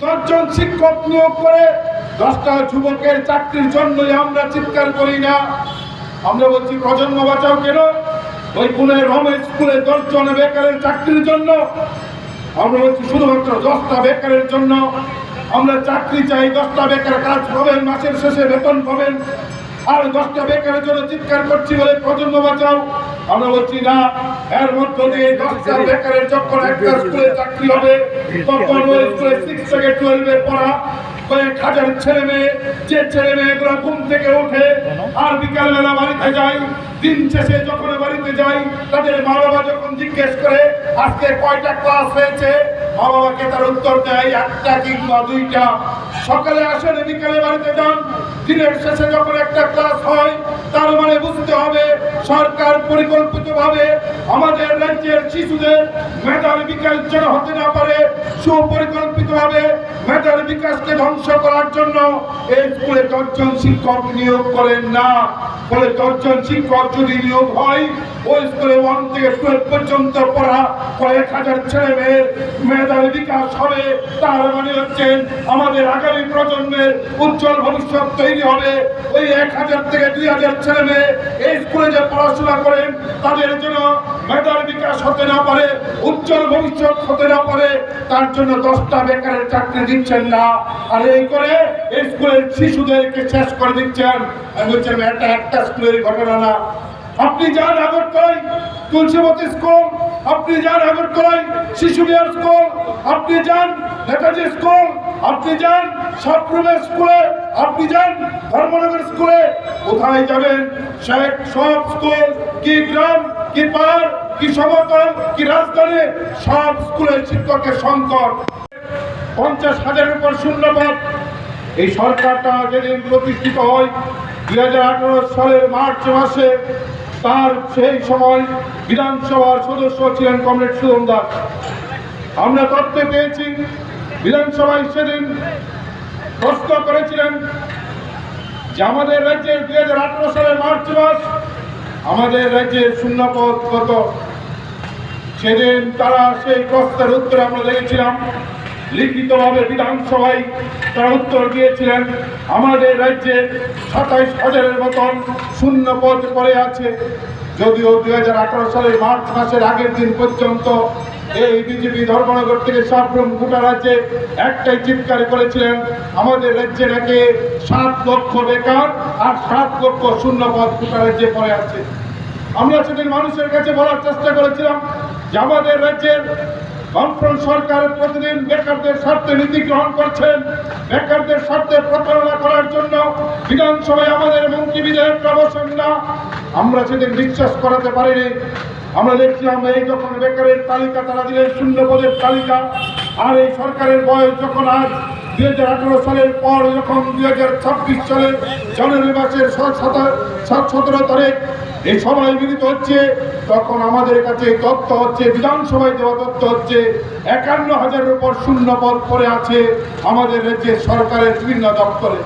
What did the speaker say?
দশজন শিক্ষক নিয়োগ করে দশটা যুবকের চাকরির জন্যই আমরা চিৎকার করি না। আমরা বলছি, প্রজন্ম বাঁচাও কেন? ওই পুনের রমেশ স্কুলে দশজন বেকারের চাকরির জন্য। আমরা বলছি, শুধুমাত্র দশটা বেকারের জন্য আমরা চাকরি চাই, দশটা বেকার কাজ পাবেন, মাসের শেষে বেতন পাবেন। আর দশটা বেকারের জন্য চিৎকার করছি বলে প্রজন্ম বাঁচাও। আমরা বলছি, না, এর মধ্য দিয়ে দশটা বেকারের যখন একটা স্কুলে চাকরি হবে, তখন ওই স্কুলে সিক্স থেকে টুয়েলভে পড়া কয়েক হাজার ছেলে মেয়ে, যে ছেলে মেয়েগুলো ঘুম থেকে ওঠে আর বিকালবেলা বাড়িতে যায়, দিন শেষে যখন যাই, তাদের মা বাবা যখন জিজ্ঞেস করে, আজকে কয়টা ক্লাস হয়েছে? মা বাবাকে তার উত্তর দেয়, একটা কিংবা দুইটা। সকালে আসেন বিকালে বাড়িতে যান। দিনের শেষে যখন একটা ক্লাস হয়, তার মানে বুঝতে হবে সরকার পরিকল্পিতভাবে আমাদের রাজ্যের শিশুদের মেধার বিকাশ যেন হতে না পারে, সুপরিকল্পিতভাবে মেধার বিকাশকে ধ্বংস করার জন্য এই স্কুলে দশজন শিক্ষক নিয়োগ করেন না। ফলে দশজন শিক্ষক যদি নিয়োগ হয়, ওই স্কুলে ওয়ান থেকে টুয়েলভ পর্যন্ত পড়া কয়েক হাজার ছেলে মেয়ের মেধার বিকাশ হবে। তার মানে হচ্ছে আমাদের আগামী প্রজন্মের উজ্জ্বল ভবিষ্যৎ তৈরি হবে। ওই এক হাজার থেকে দুই হাজার ছেলে মেয়ে এই স্কুলে যে পড়াশোনা করেন তাদের জন্য মেধার বিকাশ হতে না পারে, উজ্জ্বল ভবিষ্যৎ হতে না পারে, তার জন্য দশটা বেকারের চাকরি দিচ্ছেন না। আর এই করে স্কুলের শিশুদেরকে শেষ করে দিচ্ছেন। আমি বলছিলাম একটা একটা স্কুলের ঘটনা না। আপনি যান আগরতলায়, তুলসীবতী স্কুল আপনি যান আগরতলায় শিশু বিহার স্কুল, আপনি যান নেতাজি স্কুল, আপনি যান সাপ্রুমের স্কুলে, আপনি যান ধর্মনগর স্কুলে, কোথায় যাবেন? শেখ সব স্কুল, কি গ্রাম, কি পাহাড়, কি সমতল, কি রাজধানী? সব স্কুলের শিক্ষকের সংকট। পঞ্চাশ হাজারের উপর শূন্যপদ। এই সরকারটা যেদিন প্রতিষ্ঠিত হয়, দুই হাজার আঠারো সালের মার্চ মাসে তার সেই সময় বিধানসভার সদস্য ছিলেন কমরেড সুদম দাস। আমরা তথ্য পেয়েছি, বিধানসভায় সেদিন প্রশ্ন করেছিলেন যে আমাদের রাজ্যের দুই হাজার আঠারো সালের মার্চ মাস, আমাদের রাজ্যের শূন্যপদ কত? সেদিন তারা সেই প্রশ্নের উত্তরে আমরা দেখেছিলাম লিখিতভাবে বিধানসভায় তারা উত্তর দিয়েছিলেন। আমাদের রাজ্যে সাতাইশ হাজারের মতন শূন্য পদ পড়ে আছে। যদিও দুই হাজার আঠারো সালের মার্চ মাসের আগের দিন পর্যন্ত এই বিজেপি ধর্মনগর থেকে সাবরুম গোটা রাজ্যে একটাই চিৎকার করেছিলেন, আমাদের রাজ্যে নাকি সাত লক্ষ বেকার আর সাত লক্ষ শূন্য পদ গোটা রাজ্যে পড়ে আছে। আমরা সেদিন মানুষের কাছে বলার চেষ্টা করেছিলাম যে আমাদের রাজ্যের বামফ্রন্ট সরকার প্রতিদিন বেকারদের স্বার্থে নীতি গ্রহণ করছেন। বেকারদের স্বার্থে প্রতারণা করার জন্য বিধানসভায় আমাদের মন্ত্রী বিধায়করা বসেন না। আমরা সেদিন বিশ্বাস করাতে পারিনি। আমরা দেখছিলাম এই যখন বেকারের তালিকা, তারা দিলেন শূন্য পদের তালিকা। আর এই সরকারের বয়স যখন আজ সালের পর হাজার ছাব্বিশ সালের সতেরো এই মিলিত হচ্ছে, তখন আমাদের কাছে তত্ত্ব হচ্ছে, বিধানসভায় হচ্ছে, একান্ন হাজারের উপর শূন্য পদ পড়ে আছে আমাদের রাজ্যের সরকারের বিভিন্ন দপ্তরে।